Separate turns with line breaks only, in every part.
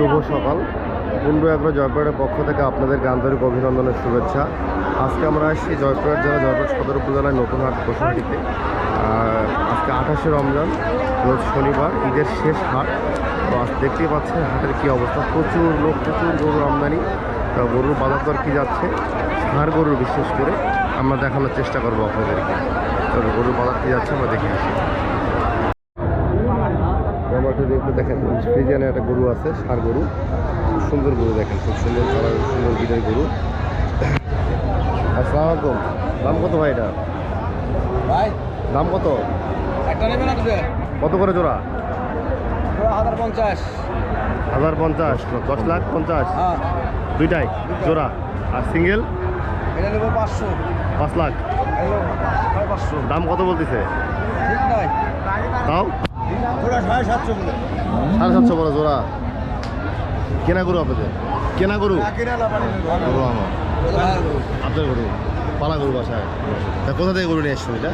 শুভ সকাল। কুন্ডু এগ্রো জয়পুরের পক্ষ থেকে আপনাদেরকে আন্তরিক অভিনন্দনের শুভেচ্ছা। আজকে আমরা আসছি জয়পুরের জেলা জয়পুর সদর উপজেলায় নতুন হাট আর আজকে আঠাশে রমজান, রোজ শনিবার, ঈদের শেষ হাট। তো আজ দেখতেই পাচ্ছেন হাটের কী অবস্থা। প্রচুর লোক, প্রচুর গরুর আমদানি। তো গরুর বাজার দর কী যাচ্ছে? ষাঁড় গরুর বিশেষ করে আমরা দেখানোর চেষ্টা করব আপনাদেরকে। তবে গরুর বাজার কী যাচ্ছে আমরা দেখে আসি। আমাকে দেখতে দেখেন ফ্রিজিয়ানে একটা গরু আছে ষাঁড় গরু। খুব সুন্দর গরু দেখেন খুব সুন্দর কালার সুন্দর বিলের গরু। আসসালামু আলাইকুম। দাম কত ভাই এটা?
ভাই।
দাম কত?
একটা
কত করে জোড়া?
হাজার পঞ্চাশ।
হাজার পঞ্চাশ দশ লাখ পঞ্চাশ।
হ্যাঁ।
দুইটাই জোড়া। আর সিঙ্গেল?
পাঁচশো।
পাঁচ লাখ। দাম কত বলতেছে? তাও?
ওরা সাড়ে সাতশো বলে
সাড়ে সাতশো বড় জোড়া। কেনা গরু আপনাদের? কেনা গরু? গরু। আমার। আপনার গরু? পালা গরু বাসায়। তা কোথা থেকে গরু নিয়ে এসছেন এটা?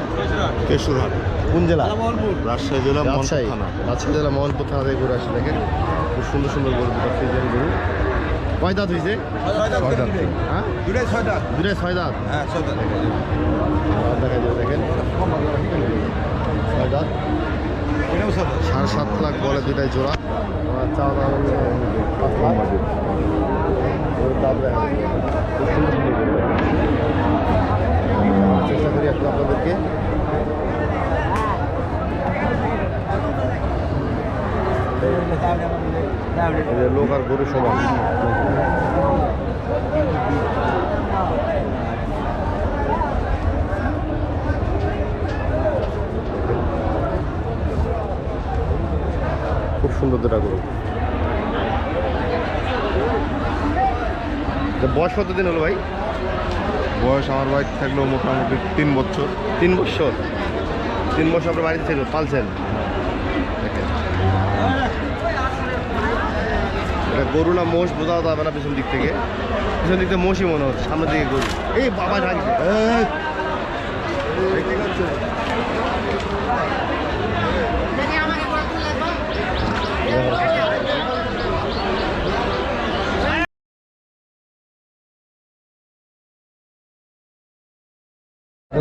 কেশুরহাট। কোন জেলা?
রাজশাহী জেলা
রাজশাহী।
থানা।
রাজশাহী জেলা মোহনপুর থানা থেকে গরু আসছে দেখেন। খুব সুন্দর সুন্দর গরু দুটো ফ্রিজের গরু। কয় দাঁত হয়েছে হ্যাঁ?
দুটাই
দুটাই ছয় দাঁত?
হ্যাঁ ছয়টা
দাঁত। দেখা যাবে দেখেন। ছয় দাঁত। সাড়ে সাত লাখ বলে দুটাই জোড়া। চেষ্টা করি একটু আপনাদেরকে। লোক আর গরু সমান। সুন্দর দুটা গরু বয়স কত দিন হলো ভাই
বয়স আমার বাইক থাকলেও মোটামুটি তিন বছর
তিন বছর তিন বছর আপনার বাড়িতে ছিল পালছেন এটা গরু না মোষ বোঝা যাবে না পিছন দিক থেকে পিছন দিক থেকে মোষই মনে হচ্ছে সামনের দিকে গরু এই বাবা ঢাক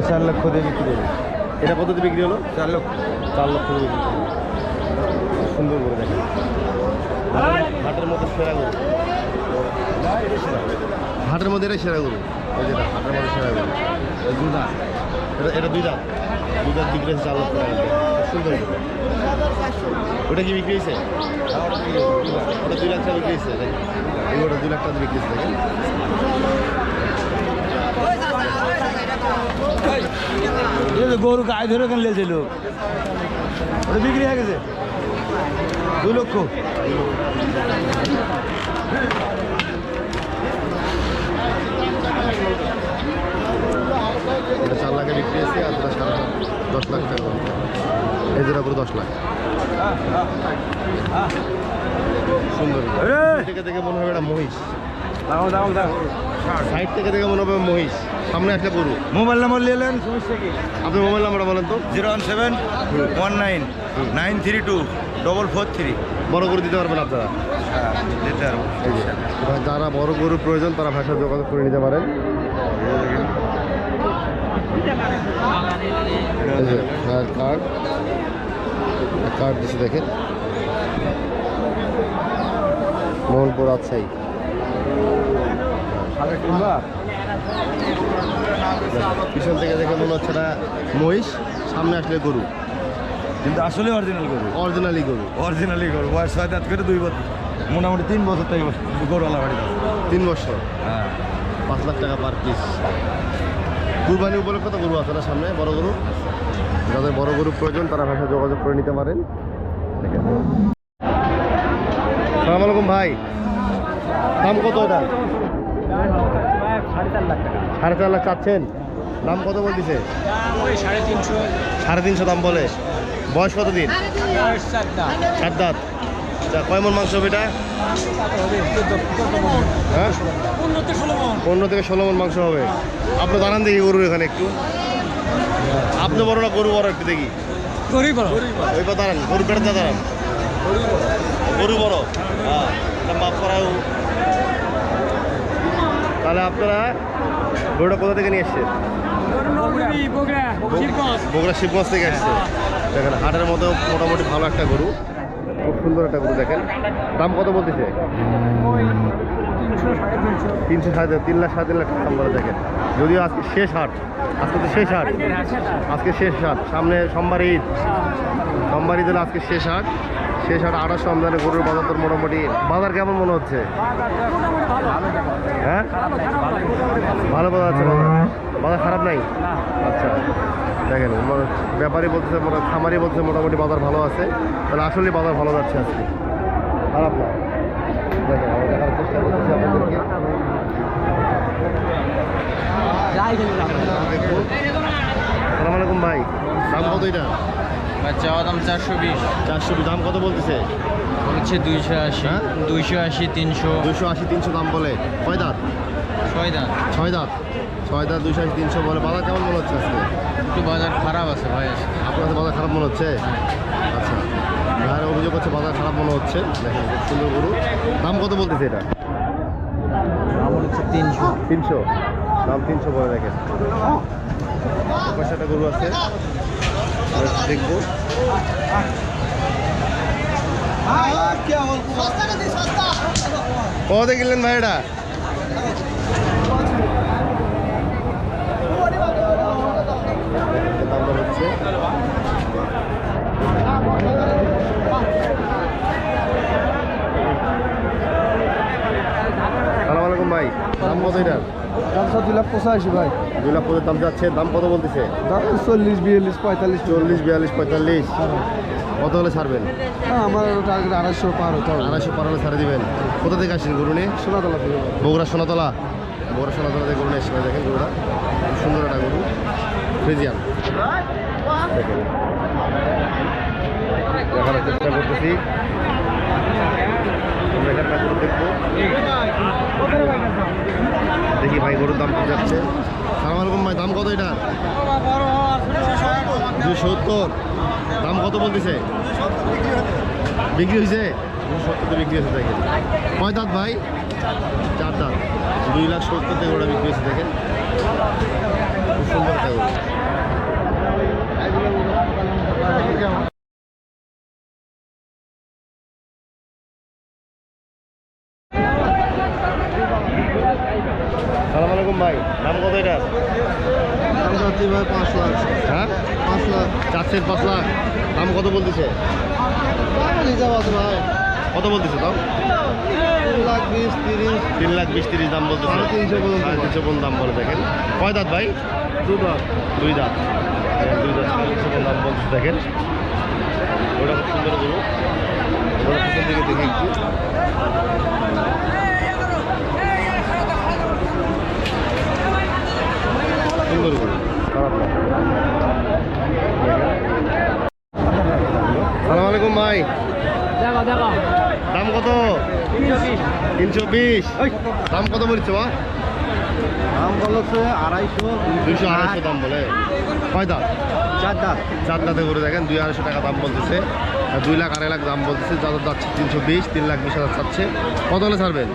চার লক্ষ দিয়ে বিক্রি দেবে
এটা কত দিয়ে বিক্রি হলো?
চার লক্ষ।
চার লক্ষ করে বিক্রি হলো। সুন্দর করে দেখেন। হাটের মধ্যে সেরা গরু। হাটের মধ্যে এটা সেরা গরু। ওই যেটা হাটের মধ্যে সেরা গরু। দুধা এটা এটা দুই দাঁত। দুই দাঁত বিক্রি হয়েছে চার লক্ষ টাকা। দিয়ে। সুন্দর ওটা কি বিক্রি হয়েছে? ওটা দুই লাখ টাকা বিক্রি হয়েছে ওটা দুই লাখ টাকা বিক্রি হয়েছে
গরু গায়ে ধরে কেন লেছে লোক? ওটা বিক্রি হয়ে গেছে? দু লক্ষ।
এটা চার লাখে বিক্রি হয়েছে আর দশ লাখ টাকা। এই পুরো দশ লাখ। সুন্দর। থেকে দেখে মনে হবে এটা মহিষ।
দাম
সাইড থেকে দেখে মনে হবে মহিষ। সামনে একটা গরু।
মোবাইল নাম্বার সমস্যা
আপনি মোবাইল নাম্বারটা বলেন তো।
Zero one seven one nine nine three two double four three.
বড় গরু দিতে পারবেন আপনারা।
দিতে পারব।
এই যারা বড় গরুর প্রয়োজন তারা ভাষা যোগাযোগ করে নিতে পারেন। কার্ড কার্ড দিচ্ছে দেখেন। মোহনপুর রাজশাহী পিছন থেকে দেখে মনে হচ্ছে না মহিষ সামনে আসলে গরু।
কিন্তু আসলে অরিজিনাল গরু।
অরিজিনালি গরু।
অরিজিনালি গরু। বয়স ছয় দাঁত করে দুই বছর। মোটামুটি তিন বছর থেকে গরু আলা বাড়ি
তিন বছর।
হ্যাঁ।
পাঁচ লাখ টাকা পার পিস কুরবানি উপলক্ষে তো গরু আছে না সামনে বড় গরু? যাদের বড় গরু প্রয়োজন, তারা ভাষা যোগাযোগ করে নিতে পারেন। সালাম আলাইকুম ভাই। দাম কত এটা?
সাড়ে চার লাখ
চাচ্ছেন? দাম কত বলতেছে?
সাড়ে তিনশো
দাম বলে। বয়স কত দিন
চার
দাঁত। কয় মন মাংস হবে এটা? হ্যাঁ? পনেরো থেকে ষোলো মন। মাংস হবে। আপনার দাঁড়ান দেখি গরুর এখানে একটু। আপনি বড় না গরু বড় একটু দেখি।
গরিব
ওই পা দাঁড়ান গরু দাঁড়ান। গরু বড় হ্যাঁ তাহলে আপনারা গরুটা কোথা থেকে নিয়ে এসছেন বগুড়া শিবগঞ্জ থেকে এসছে। দেখেন হাটের মতো মোটামুটি ভালো একটা গরু। খুব সুন্দর একটা গরু দেখেন। দাম কত বলতেছে? তিনশো সাড়ে তিন- লাখ, সাড়ে তিন লাখ টাকা দাম বলে দেখেন যদিও আজকে শেষ হাট, আজকে তো শেষ হাট। আজকে শেষ হাট, সামনে সোমবার ঈদ। সোমবার ঈদের আজকে শেষ হাট। শেষ হাট আঠাশ রমজানে গরুর বাজার তো মোটামুটি। বাজার কেমন মনে হচ্ছে? হ্যাঁ? ভালো বাজার আছে বাজার। বাজার খারাপ নাই? আচ্ছা দেখেন ব্যাপারী বলতেছে খামারি বলতেছে মোটামুটি বাজার ভালো আছে। তাহলে আসলে বাজার ভালো যাচ্ছে আজকে। খারাপ না দেখেন আমরা দেখার চেষ্টা করতেছি আপনাদেরকে দেখুন সালাম আলাইকুম ভাই দাম কত এটা?
চাওয়া দাম চারশো বিশ।
চারশো দাম কত বলতেছে?
হচ্ছে দুইশো আশি।
হ্যাঁ?
দুইশো আশি তিনশো।
দুশো আশি তিনশো দাম বলে। কয় দাঁত?
ছয় দাম
ছয় দাঁত? ছয় দাঁত দুশো আশি তিনশো বলে। বাজার কেমন মনে হচ্ছে আজকে?
একটু বাজার খারাপ আছে ভাই
আপনার বাজার খারাপ মনে হচ্ছে? আচ্ছা। ভাইয়ের অভিযোগ হচ্ছে বাজার খারাপ মনে হচ্ছে। দেখেন খুব সুন্দর গরু। দাম কত বলতেছে এটা?
আমার হচ্ছে তিনশো।
তিনশো? দাম তিনশো বলে দেখেন। একটা গরু আছে। দেখব। কত কিনলেন ভাই এটা দাম ভাই দাম কত এটার
দামশো দুই লাখ পঁচাশি ভাই।
দুই লাখ পদের দাম যাচ্ছে দাম কত বলতেছে?
দাম চল্লিশ বিয়াল্লিশ পঁয়তাল্লিশ।
চল্লিশ বিয়াল্লিশ পঁয়তাল্লিশ। কত হলে ছাড়বেন?
হ্যাঁ আমার টার্গেট আড়াইশো পার হতে হবে।
আড়াইশো পার হলে ছাড়ে দিবেন। কোথা থেকে আসেন গরু নিয়ে?
সোনাতলা থেকে।
বগুড়া সোনাতলা। বগুড়া সোনাতলা থেকে গরু নিয়ে এসে দেখেন গরুটা। সুন্দর একটা গরু। ফ্রিজিয়ান। দেখেন। দেখানোর চেষ্টা করতেছি। দেখি ভাই, গরুর দাম কি যাচ্ছে। সালাম আলাইকুম ভাই, দাম কত এটা দুশো সত্তর। দাম কত বলতেছে? বিক্রি হয়েছে? দুশো সত্তর বিক্রি হয়েছে, দেখেন। কয় দাঁত ভাই? চার দাঁত। দুই লাখ সত্তর থেকে ওটা বিক্রি হয়েছে, দেখেন। খুব সুন্দর আলাইকুম ভাই দাম কত এটা?
পাঁচ লাখ।
হ্যাঁ?
পাঁচ লাখ।
চারশো পাঁচ লাখ। দাম কত বলতেছে?
ভাই।
কত বলতেছে দাম?
তিন লাখ বিশ তিরিশ।
তিন লাখ বিশ তিরিশ দাম বলতেছে।
সাড়ে তিনশো।
সাড়ে তিনশো পর্যন্ত দাম বলে দেখেন। কয় দাঁত ভাই?
দুটো
দুই দাঁত। দুই দাঁত সাড়ে তিনশো পর্যন্ত দাম বলতেছে দেখেন। ওটা খুব সুন্দর গরু ওটা দিকে দেখি একটু। সুন্দর না সালাম আলাইকুম ভাই।
দেখো দেখো।
দাম কত? তিনশো বিশ। দাম কত বলছো বা
দাম বলছে আড়াইশো
দুইশো আড়াইশো দাম বলে। কয় দাম
চার দাঁত।
চার দাঁতে করে দেখেন দুই আড়াইশো টাকা দাম বলতেছে। আর দুই লাখ আড়াই লাখ দাম বলতেছে যাদের যাচ্ছে তিনশো বিশ তিন লাখ বিশ হাজার চাচ্ছে কত হলে ছাড়বেন?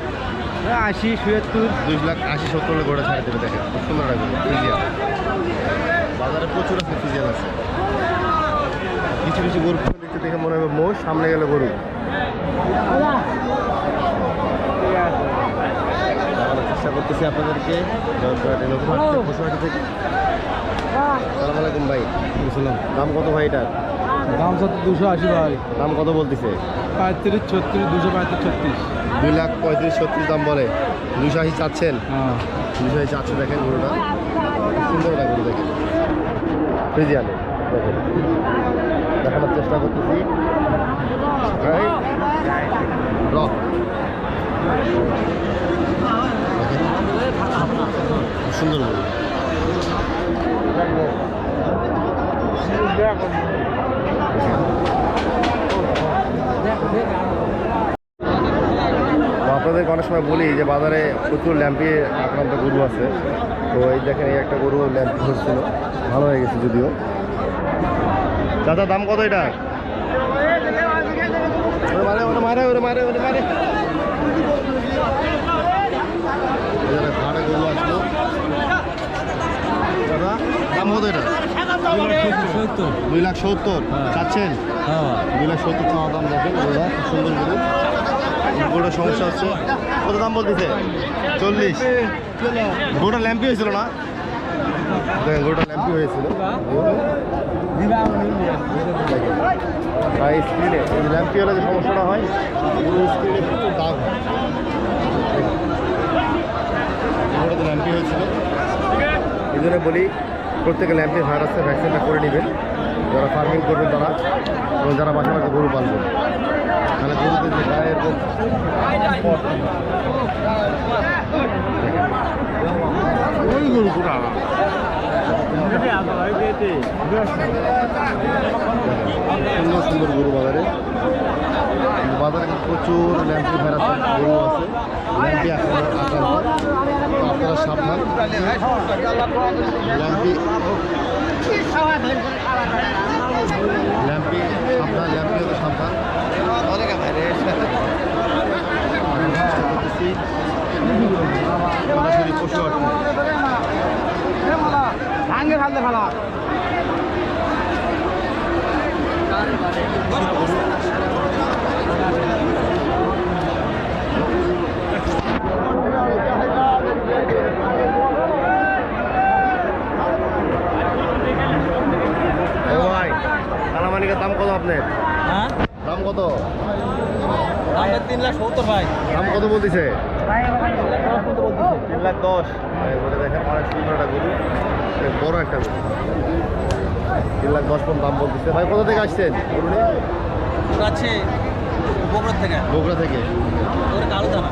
আশি সত্তর
দুই লাখ আশি সত্তর হলে করে ছাড়ে দেবে দেখেন খুব সুন্দর লাগবে। বাজারে প্রচুর আছে ফিজিয়ান আছে। কিছু কিছু গরু দেখতে দেখে মনে হবে মোষ সামনে গেলে গরু। চেষ্টা করতেছি আপনাদেরকে। জয়পুরহাটে থেকে, সালাম আলাইকুম ভাই।
বুঝলাম
দাম কত ভাই এটার?
দাম সত্তর দুশো আশি ভাই।
দাম কত বলতেছে?
পঁয়ত্রিশ ছত্রিশ দুশো পঁয়ত্রিশ ছত্রিশ।
দুই লাখ পঁয়ত্রিশ ছত্রিশ দাম বলে। দুশো আশি চাচ্ছেন?
হ্যাঁ।
দুশো আশি চাচ্ছে দেখেন গরুটা। সুন্দর গরু দেখেন। ফ্রিজিয়ানে। দেখেন। দেখানোর চেষ্টা করতেছি। রক সুন্দর আপনাদেরকে অনেক সময় বলি যে বাজারে প্রচুর ল্যাম্পি আক্রান্ত গরু আছে। তো এই দেখেন এই একটা গরু ল্যাম্পি ধরছিল ভালো হয়ে গেছে যদিও। দাদা দাম কত এটা? মারে ওরে মারে ওরে মারে দাম কত এটা? দুই লাখ সত্তর। চাচ্ছেন? দুই লাখ সত্তর চাওয়া দাম দেখেন সুন্দর গরু গরুটার সমস্যা হচ্ছে। কত দাম বলতেছে? চল্লিশ। গরুটা ল্যাম্পি হয়েছিল না? গরুটা ল্যাম্পি হয়েছিল। ভাই স্ক্রিনে ল্যাম্পি হলে যে সমস্যাটা হয় স্ক্রিনে প্রচুর দাগ হয়। ল্যাম্পি হয়েছিল। এই জন্য বলি, প্রত্যেকে ল্যাম্পি ভাইরাসের ভ্যাকসিনটা করে নেবেন। যারা ফার্মিং করবেন তারা, এবং যারা বাসা বাসা গরু পালবেন। তাহলে গরুতে যে গায়ের ওই সুন্দর সুন্দর গরু বাজারে বাজারে প্রচুর ল্যাম্পি ভাইরাসের গরু আছে ল্যাম্পি আপনারা সাবধান ল্যাম্পি ল্যাম্পি সাবধান ল্যাম্পি হলে সাবধান সরাসরি পশু ও ভাই কালামানিকের দাম কত আপনার?
হ্যাঁ?
দাম কত?
আমরা তিন লাখ সত্তর ভাই।
দাম কত বলতেছে? তিন লাখ দশ। দেখেন অনেক সুন্দর একটা গরু। অনেক বড় একটা গরু। তিন লাখ দশ দাম বলতেছে। ভাই কোথা থেকে আসছেন? গরু নিয়ে
আছে বগুড়ার থেকে।
বগুড়া থেকে।
কালো দানা।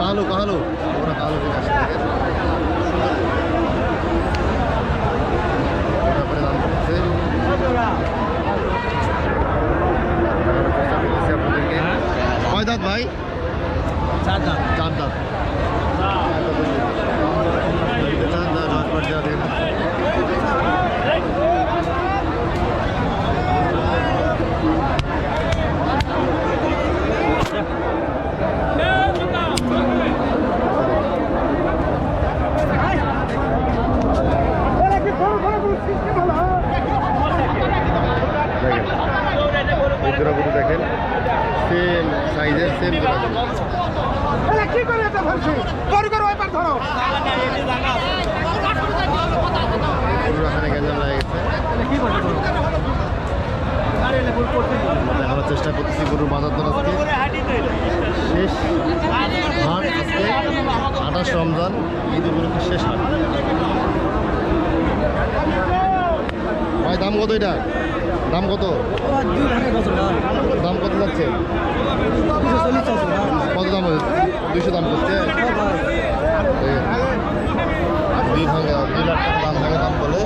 কালো কালো। ওরা কালো থেকে আসছে। কয় দাঁত ভাই?
চার দাম
চার দাঁত চার দাঁত জয়পুর জেলা থেকে দেখেন এই জোড়া গরু দেখেন সেম সাইজের সেম জোড়া গরু গরুর এখানে গ্যাঞ্জাম লাগে গেছে আমরা দেখানোর চেষ্টা করতেছি গরুর বাজার দর আজকে শেষ হাট আজকে আঠাশ রমজান ভাই, দাম কত এটা? দাম কত? দাম কত যাচ্ছে? কত দাম দুইশো দাম করছে? দুই ভাঙা লাখ টাকা দাম ভাঙা দাম বলে।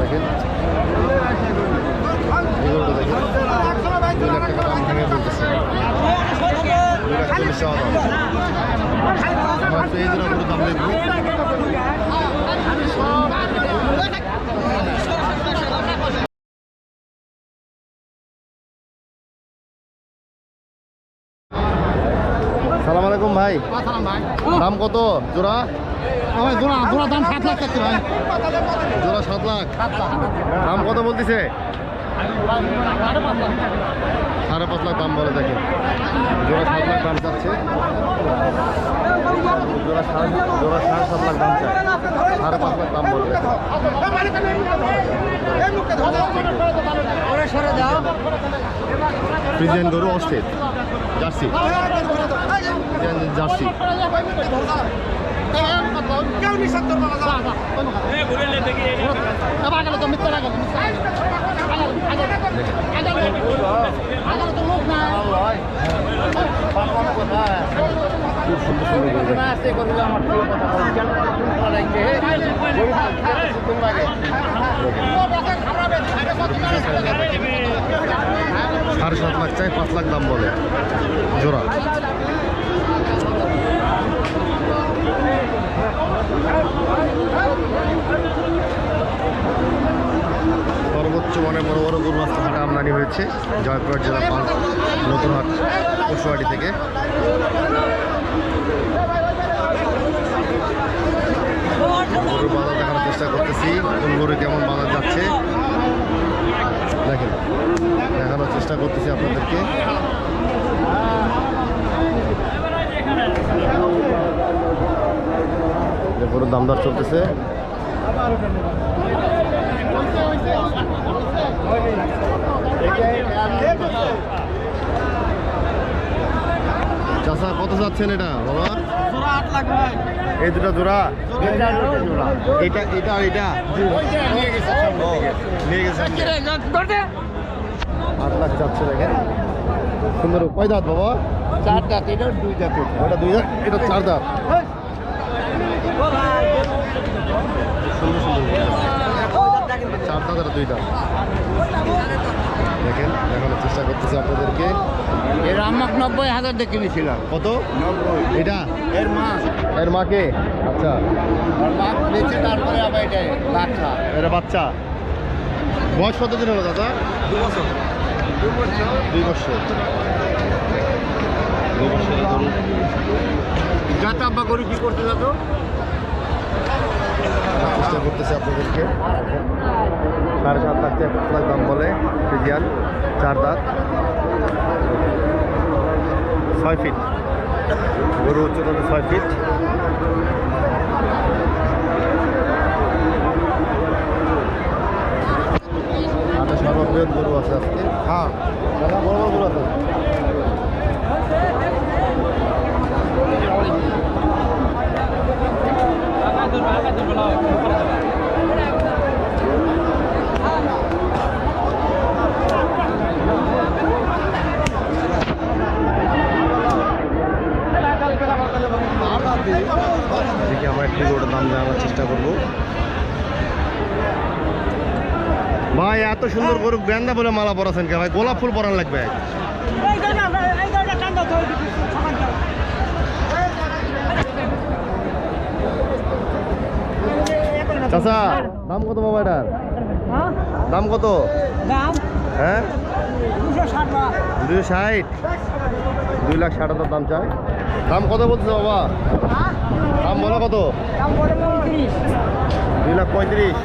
দেখেন। দুই লাখ টাকা দাম ভেঙে বলতেছে দুই লাখ চল্লিশ টাকা দাম আমার তো এই দাম দেখব সালাম আলাইকুম ভাই। দাম কত? জোড়া?
জোড়া জোড়া দাম সাত লাখ ভাই।
জোড়া সাত লাখ। দাম কত বলতেছে? সাড়ে পাঁচ লাখ দাম বলে দেখেন জোড়া সাত লাখ দাম চাচ্ছে। জোড়া সাড়ে জোড়া সাড়ে সাত লাখ দাম চায় সাড়ে পাঁচ লাখ দাম বলে দেখেন ফ্রিজিয়ান গরু অস্থির। জার্সি। জার্সি। সাড়ে সাত লাখ চাই পাঁচ লাখ দাম বলে। জোড়া। মানে বড় বড় গরু আজকে হাটে আমদানি হয়েছে, জয়পুরহাট জেলা পাল নতুন হাট পশুহাটি থেকে। গরুর বাজার দেখানোর চেষ্টা করতেছি কোন গরু কেমন বাজার যাচ্ছে। দেখেন, দেখানোর চেষ্টা করতেছি আপনাদেরকে। গরুর দাম দর চলতেছে। চাষা কত যাচ্ছেন এটা বাবা? এই দুটো জোড়া? এটা এটা আর এটা? নিয়ে গেছে আট লাখ চাচ্ছে দেখেন। সুন্দর কয় দাঁত বাবা?
চার দাঁত এটা দুই দাঁত।
ওটা দুই দাঁত এটা চার দাঁত সুন্দর দাঁত দুই দাঁত দেখেন দেখানোর চেষ্টা করতেছি আপনাদেরকে।
এর আমাক নব্বই হাজার দিয়ে কিনেছিলাম।
কত? এটা?
এর মা।
এর মাকে আচ্ছা।
তারপরে আবার এটা বাচ্চা।
এটা বাচ্চা? বয়স কত দিন হলো দাদা? দুই বছর। দুই বছর। গরু
যাতে আব্বা গরু কি করতে যেত
চেষ্টা করতেছি আপনাদেরকে। সাড়ে সাত লাখ টাকা পাঁচ লাখ দাম বলে ফিজিয়ান চার দাঁত। ছয় ফিট গরু উচ্চতা ছয় ফিট আটা সর্ববৃহৎ গরু আছে আজকে। হ্যাঁ বড় বড় গরু আছে। একটু ভাই, এত সুন্দর গরু, গেন্দা বলে মালা পরাছেন কে ভাই? গোলাপ ফুল পরান লাগবে। চাচা দাম কত বাবা এটার দাম কত?
দাম?
হ্যাঁ?
দুশো ষাট
দুই লাখ ষাট হাজার দাম চাই। দাম কত বলছে বাবা? দাম বলো কত? দুই লাখ পঁয়ত্রিশ।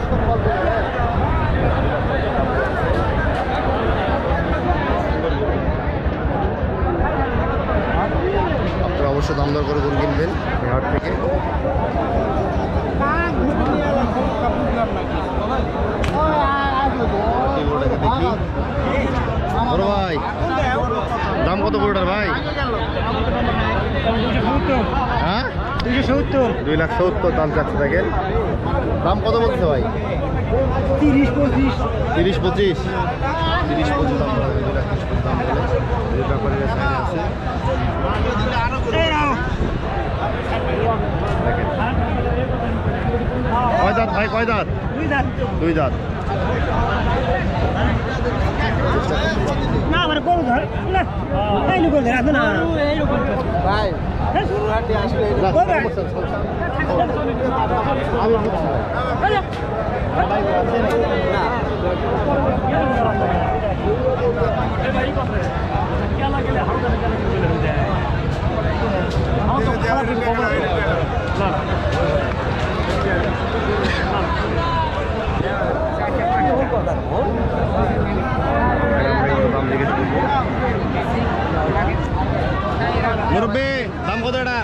আপনারা অবশ্যই দাম দর করে গরু কিনবেন হাট থেকে এই গরুটাকে দেখি বড় ভাই দাম কত গরুটার ভাই হ্যাঁ
দুশো সত্তর।
দুই লাখ সত্তর দাম চাচ্ছে দেখেন দাম কত বলছে ভাই?
তিরিশ পঁচিশ।
তিরিশ পঁচিশ। তিরিশ পঁচিশ দাম বলে দুই লাখ তিরিশ পঁচিশ দাম বলে। এই ব্যাপারে সাইড আছে। কয় দাঁত ভাই কয় দাঁত?
দুই দাম
দুই দাঁত।
আমার গরু
মুরব্বী দাম কত এটা?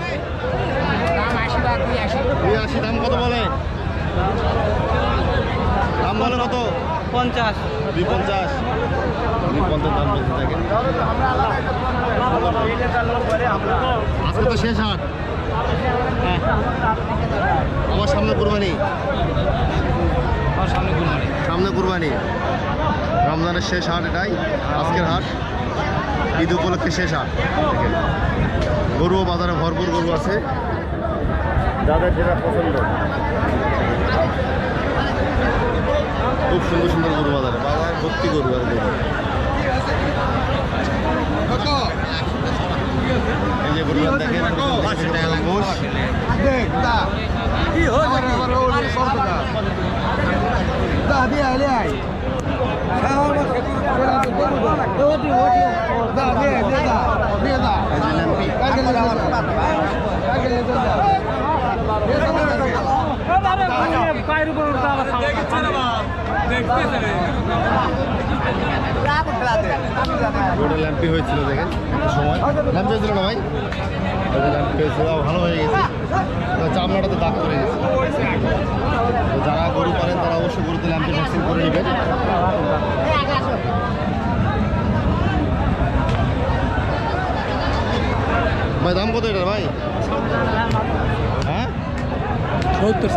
দুই আশি দাম কত বলে? দাম বলে কত?
পঞ্চাশ।
দুই পঞ্চাশ। দুই পঞ্চাশ দাম বলতে থাকেন আজকে তো শেষ হাট।
হ্যাঁ
আমার সামনে কুরবানি।
আমার সামনে গুলমারি
সামনে কুরবানি। রমজানের শেষ হাট এটাই আজকের হাট। ঈদ উপলক্ষে শেষ হাট। গরু বাজারে ভরপুর গরু আছে। যাদের যেটা পছন্দ। খুব সুন্দর সুন্দর গরু বাজারে। বাজার ভর্তি গরু আর গরু। এই যে গরু দেখেন মোষ।
পায়ের উপর উঠতে আবার
রোডে ল্যাম্পি হয়েছিল দেখেন সময়। ল্যাম্পি হয়েছিল না ভাই? ভালো হয়ে গেছে চামড়াটাতে দাগ পড়ে গেছে যারা গরু পারেন তারা অবশ্যই গরুতে ল্যাম্পি ভ্যাকসিন করে নেবেন ভাই দাম কত এটা ভাই হ্যাঁ
সত্তর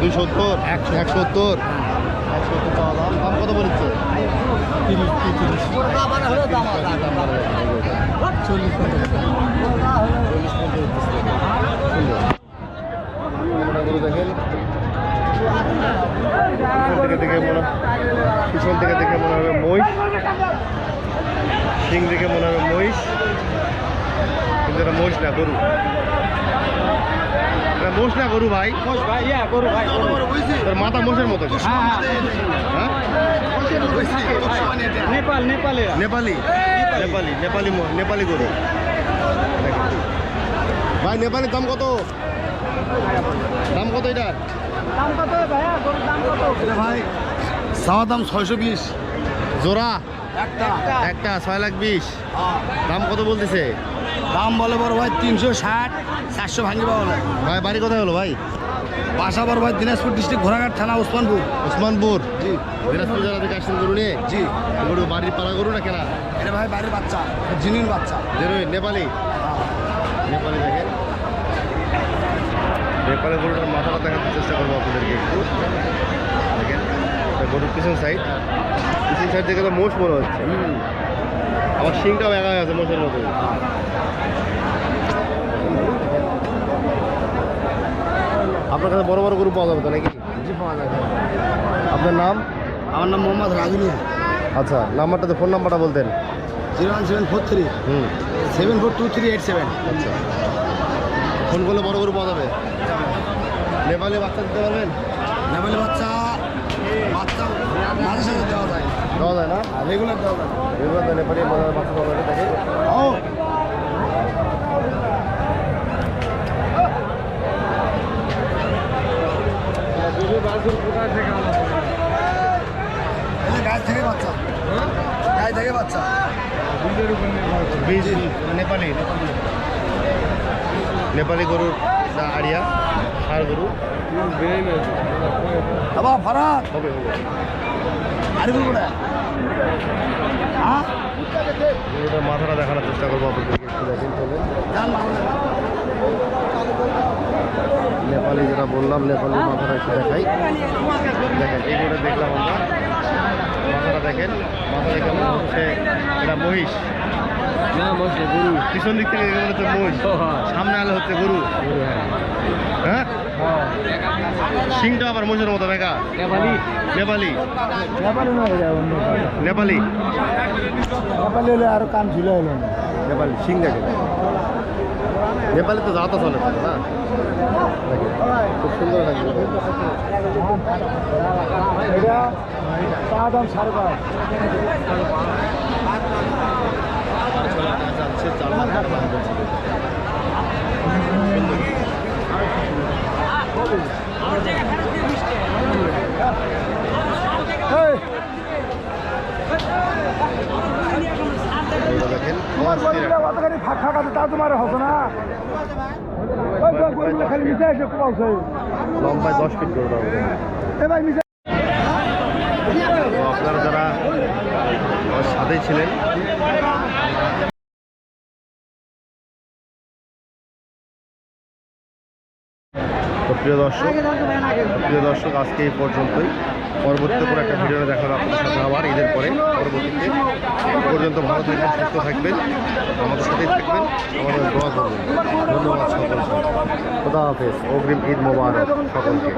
দুই সত্তর একশো এক সত্তর এক সত্তর চাওয়া দাম দাম কত বলেছে
তিরিশ পঁয়ত্রিশ চল্লিশ পঞ্চাশ
আমরা গরু দেখেন পিছন থেকে দেখে মনে পিছন থেকে দেখে মনে হবে মহিষ। সিং দেখে মনে হবে মহিষ। কিন্তু এটা মহিষ না গরু। এটা মোষ না গরু ভাই?
ভাই ইয়া করু ভাই
তোর মাথা মোষের মতো হ্যাঁ।
নেপাল নেপালের
নেপালি। নেপালি নেপালি নেপালি গরু। ভাই নেপালির দাম কত? দাম কত এটার
দাম কত ভাইয়া? গরুর দাম কত?
ভাই চাওয়া দাম ছয়শো বিশ।
জোড়া?
একটা।
একটা ছয় লাখ বিশ। দাম কত বলতেছে?
দাম বলে বড় ভাই তিনশো ষাট চারশো ভাঙিবা বলে
ভাই বাড়ি কোথায় হলো ভাই?
বাসা বড় ভাই দিনাজপুর ডিস্ট্রিক্ট ঘোড়াঘাট থানা ওসমানপুর।
ওসমানপুর?
জি।
দিনাজপুর জেলা থেকে আসছেন গরু নিয়ে?
জি।
গরু বাড়ির পাড়া গরু না কেনা?
এটা ভাই বাড়ির বাচ্চা জিনির বাচ্চা।
নেপালি? নেপালি দেখেন। নেপালি গরুটার মাথাটা দেখাতে চেষ্টা করব আপনাদেরকে একটু। দেখেন গরুর পিছন সাইড পিছন সাইড থেকে তো মোষ মনে হচ্ছে। আমার শিংটাও একা আছে মোষের মতো আপনার কাছে বড় বড় গরু পাওয়া যাবে তো নাকি? আপনার নাম?
আমার নাম মোহাম্মদ রাজুলিয়া
আচ্ছা নাম্বারটাতে ফোন নাম্বারটা বলতেন।
Zero one seven four three.
হুম।
Seven four two three eight seven.
আচ্ছা। ফোন করলে বড় গরু পাওয়া যাবে নেপালে বাচ্চা দিতে পারবেন?
নেপালি বাচ্চা বাচ্চা মাঝে সাথে দেওয়া যায়।
দেওয়া যায় না?
রেগুলার দেওয়া যায়।
এগুলো তো নেপালি বাজারে বাচ্চা পাওয়া যাবে দেখে
ও! গাছ থেকে বাচ্চা। গাছ থেকে বাচ্চা।
বীজ নেপালি নেপালি। গরুর যা আড়িয়া ষাড় গরু। হবে হবে।
আরে
গরুটার মাথাটা দেখানোর চেষ্টা করব আপনাদেরকে একটু দেখেন চলুন নেপালি যেটা বললাম নেপালি মাথাটা একটু দেখাই। দেখেন এই গরুটা দেখলাম আমরা। মাথাটা দেখেন মাথা দেখে মনে হচ্ছে এটা মহিষ।
না গুরু।
পিছন দিক থেকে হচ্ছে মহিষ। সামনে আলো হচ্ছে গরু। হ্যাঁ। সিংটা আবার মহিষের মতো বেকা।
নেপালি।
নেপালি।
নেপালি
নেপালি।
হলে আরও কান ঝুলে হলো
নেপালি সিং দেখে। নেপালি তো যাতা চলে না। খুব সুন্দর লাগছে
এটা দাম সাড়ে পাঁচ
যাচ্ছে চার লাখ টাকা দাম বলছে। গরুটা দেখেন অস্থির একটা।
কতখানি ফাঁক আছে তা তোমার হতো না খালি মিশে এসে কুমাউছে
লম্বায় দশ ফিট গরুটা হবে।
এ ভাই মিশে
আপনারা যারা সাথেই ছিলেন প্রিয় দর্শক প্রিয় দর্শক, আজকে এই পর্যন্তই। পরবর্তীতে কোনো একটা ভিডিও দেখার আপনার সাথে আবার, ঈদের পরে, পরবর্তীতে। পর্যন্ত ভালো থাকবেন, সুস্থ থাকবেন, আমাদের সাথেই থাকবেন, আমাদের ধন্যবাদ সকলকে। খোদা হাফেজ, অগ্রিম ঈদ মোবারক সকলকে।